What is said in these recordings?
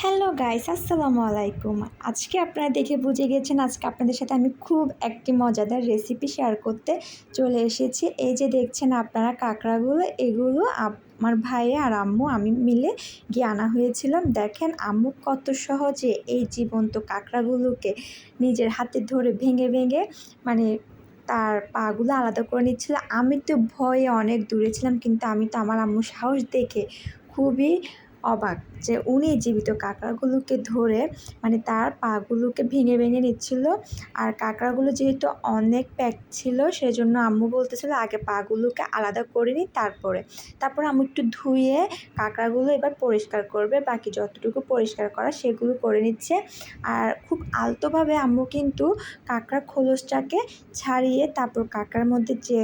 Hello guys, আসসালামু আলাইকুম। আজকে আপনারা দেখে বুঝে গেছেন আজকে আপনাদের সাথে আমি খুব একটি মজাদার রেসিপি শেয়ার করতে চলে এসেছি। এই যে দেখছেন আপনারা কাঁকড়াগুলো, এগুলো আমার ভাই আর আম্মু, আমি মিলে গিয়ে আনা হয়েছিলাম। দেখেন আম্মু কত সহজে এই জীবন্ত কাঁকড়াগুলোকে নিজের হাতে ধরে ভেঙে ভেঙে মানে তার পাগুলো আলাদা করে নিচ্ছিল। আমি তো ভয়ে অনেক দূরে ছিলাম, কিন্তু আমি তো আমার আম্মুর সাহস দেখে খুবই অবাক যে উনি জীবিত কাঁকড়াগুলোকে ধরে মানে তার পাগুলোকে ভেঙে ভেঙে নিচ্ছিল। আর কাঁকড়াগুলো যেহেতু অনেক প্যাক ছিল, সেজন্য আম্মু বলতেছিল আগে পাগুলোকে আলাদা করে নিই, তারপরে। তারপর আম্মু একটু ধুয়ে কাঁকড়াগুলো এবার পরিষ্কার করবে, বাকি যতটুকু পরিষ্কার করা সেগুলো করে নিচ্ছে। আর খুব আলতোভাবে আম্মু কিন্তু কাঁকড়ার খোলসটাকে ছাড়িয়ে তারপর কাঁকড়ার মধ্যে যে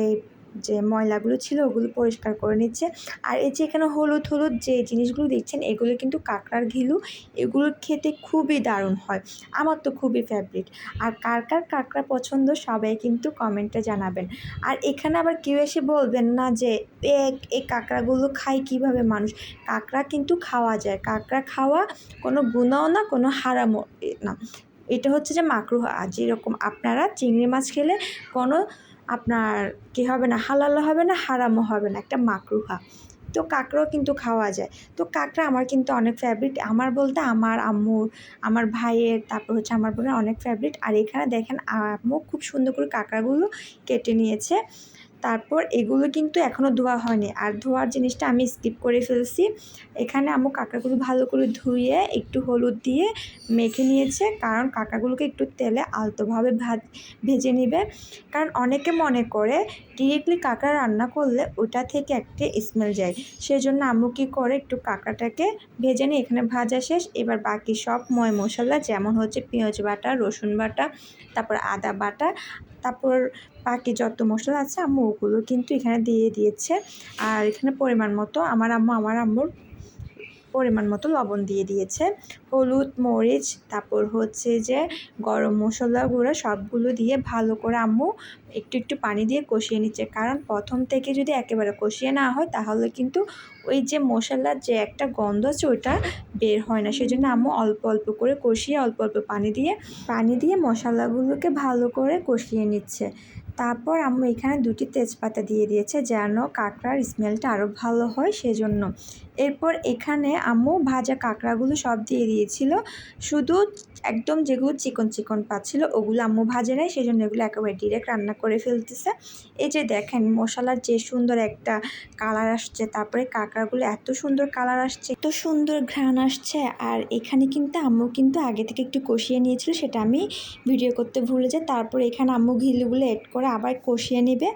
যে ময়লাগুলো ছিল ওগুলো পরিষ্কার করে নিচ্ছে। আর এই যে এখানে হলুদ হলুদ যে জিনিসগুলো দেখছেন, এগুলো কিন্তু কাঁকড়ার ঘিলু। এগুলো খেতে খুবই দারুণ হয়। আমার তো খুবই ফেভারিট আর কার কার কাঁকড়া পছন্দ সবাই কিন্তু কমেন্টে জানাবেন। আর এখানে আবার কেউ এসে বলবেন না যে এই কাঁকড়াগুলো খায় কীভাবে মানুষ? কাঁকড়া কিন্তু খাওয়া যায়। কাঁকড়া খাওয়া কোনো গুণাও না, কোনো হারামও না। এটা হচ্ছে যে মাকরুহ। যেরকম আপনারা চিংড়ি মাছ খেলে কোনো আপনার কি হবে না হালালও হবে না, হারামও হবে না, একটা মাকরুহা। তো কাঁকড়াও কিন্তু খাওয়া যায়। তো কাঁকড়া আমার কিন্তু অনেক ফেভারিট আমার বলতে আমার আম্মুর আমার ভাইয়ের, তারপর হচ্ছে আমার বোনের অনেক ফেভারিট আর এখানে দেখেন, আম্মু খুব সুন্দর করে কাঁকড়াগুলো কেটে নিয়েছে। তারপর এগুলো কিন্তু এখনও ধোয়া হয়নি। আর ধোয়ার জিনিসটা আমি স্কিপ করে ফেলছি। এখানে আম্মু কাঁকড়াগুলো ভালো করে ধুয়ে একটু হলুদ দিয়ে মেখে নিয়েছে। কারণ কাঁকড়াগুলোকে একটু তেলে আলতোভাবে ভাজ, ভেজে নিবে। কারণ অনেকে মনে করে ডিরেক্টলি কাঁকড়া রান্না করলে ওটা থেকে একটা স্মেল যায়। সেই জন্য আম্মু কী করে একটু কাঁকড়াটাকে ভেজে নিয়ে এখানে ভাজা শেষ। এবার বাকি সব ময় মশলা যেমন হচ্ছে পেঁয়াজ বাটা, রসুন বাটা, তারপর আদা বাটা তারপর বাকি যত মশলা আছে আম্মু ওগুলো কিন্তু এখানে দিয়ে দিয়েছে। আর এখানে পরিমাণ মতো আমার আম্মু, আমার আম্মুর পরিমাণ মতো লবণ দিয়ে দিয়েছে। হলুদ, মরিচ, তারপর হচ্ছে যে গরম মশলা গুঁড়ো সবগুলো দিয়ে ভালো করে আম্মু একটু একটু পানি দিয়ে কষিয়ে নিচ্ছে। কারণ প্রথম থেকে যদি একেবারে কষিয়ে না হয়, তাহলে কিন্তু ওই যে মশলার যে একটা গন্ধ আছে, ওইটা বের হয় না। সেই জন্য আম্মু অল্প অল্প করে কষিয়ে, অল্প অল্প পানি দিয়ে পানি দিয়ে মশলাগুলোকে ভালো করে কষিয়ে নিচ্ছে। তারপর আম্মু এখানে দুটি তেজপাতা দিয়ে দিয়েছে, যেন কাঁকড়ার স্মেলটা আরও ভালো হয় সেজন্য। এরপর এখানে আম্মু ভাজা কাঁকড়াগুলো সব দিয়ে দিয়েছিল। শুধু একদম যেগুলো চিকন চিকন পাচ্ছিল, ওগুলো আম্মু ভাজে নেয় সেই জন্য এগুলো একেবারে ডিরেক্ট রান্না করে ফেলতেছে। এই যে দেখেন, মশলার যে সুন্দর একটা কালার আসছে, তারপরে কাঁকড়াগুলো এত সুন্দর কালার আসছে, এত সুন্দর ঘ্রাণ আসছে, আর এখানে কিন্তু আম্মু কিন্তু আগে থেকে একটু কষিয়ে নিয়েছিল, সেটা আমি ভিডিও করতে ভুলে যাই। তারপর এখানে আম্মু ঘিলুগুলো এড করে আবার কষিয়ে নেবে।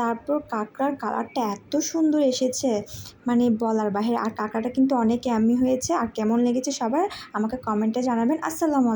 তারপর কাঁকড়ার কালারটা এত সুন্দর এসেছে মানে বলার বাহিরে। আর কাঁকড়াটা কিন্তু অনেক অ্যামি হয়েছে, আর কেমন লেগেছে সবার আমাকে কমেন্টে জানাবেন। আসসালামু